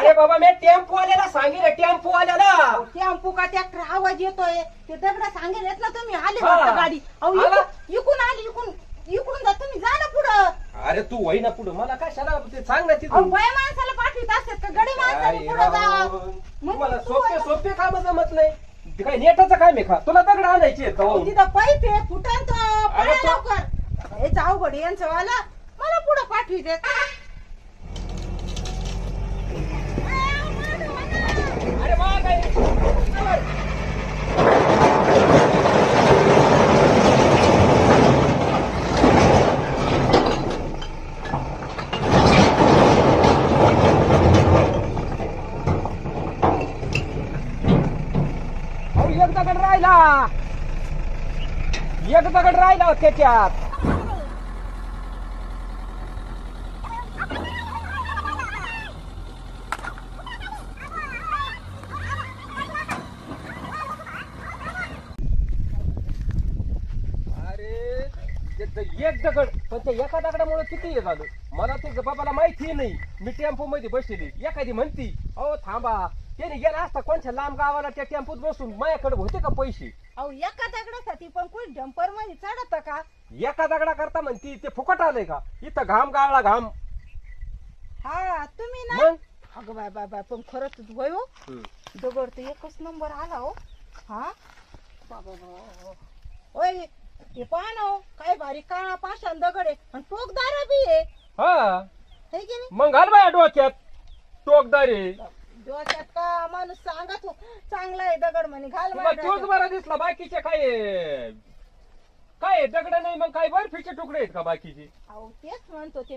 अरे बाबा मी टेम्पो वाल्याला सांगितलं टेम्पो वाल्याला. टेम्पो का ट्रॅक्टर आवाज येतोय? ते दगड सांगेल ना तुम्ही आले हा. वाटतं गाडी. अहो आला. इकडून- इकडून आली इकडून इकडून जा तुम्ही जा ना पुढं. अरे तू वही ना पुढं. मला कशाला ते सांग ना अहो तिथून बाया माणसाला पाठवित असतात का? गडी पुढं जा. तुम्हाला तू सोपे आता- सोपे काम जमत नाही. ते काय नेटाचं काय मी खा तुला दगड आणायची आहेत का? अहो, वाहून? तिथं पाईप आहे फुटन तो. अरे पळा तो- लवकर. अवघड आहे यांचं वाला. मला पुढं पाठवित अरे वा काय अहो, एक दगड राहिला. एक दगड राहिला त्याच्यात. अरे ते- एक दगड पण त्या एका दगडामुळे किती हे झालं? मला ते बाबाला माहिती नाही. मी टेम्पो मध्ये बसलेली. एखादी म्हणती अहो थांबा. त्याने गेला असता कोणत्या लांब गावाला त्या टेम्पोत बसून? माझ्याकडे होते का पैसे? अहो एका दगडासाठी पण कोण डंपरमध्ये चढत का? एका दगडा करता म्हणती ते फुकट आलंय का? इथं घाम गाळला घाम. हा तुम्ही ना? मग? अगं बाय बाय बाय पण खरंच वय हो. दगड तर एकच नंबर आला हो. हा? बाबा बाबा. ओय हे पहा ना हो काय भारी काळा पाषाण दगड आहे. आणि टोकदार बी आहे. हा. है की नाही? मग घाल बाया डोक्यात. टोकदारी डोक्यात माणूस सांगत हो. चांगला आहे दगड म्हणे. घाल माझ्या तोच. बरा दिसला बाकीचे काय आहे? काय दगड नाही मग काय? बर्फीचे तुकडे आहेत का बाकीचे? अहो तेच म्हणतो ते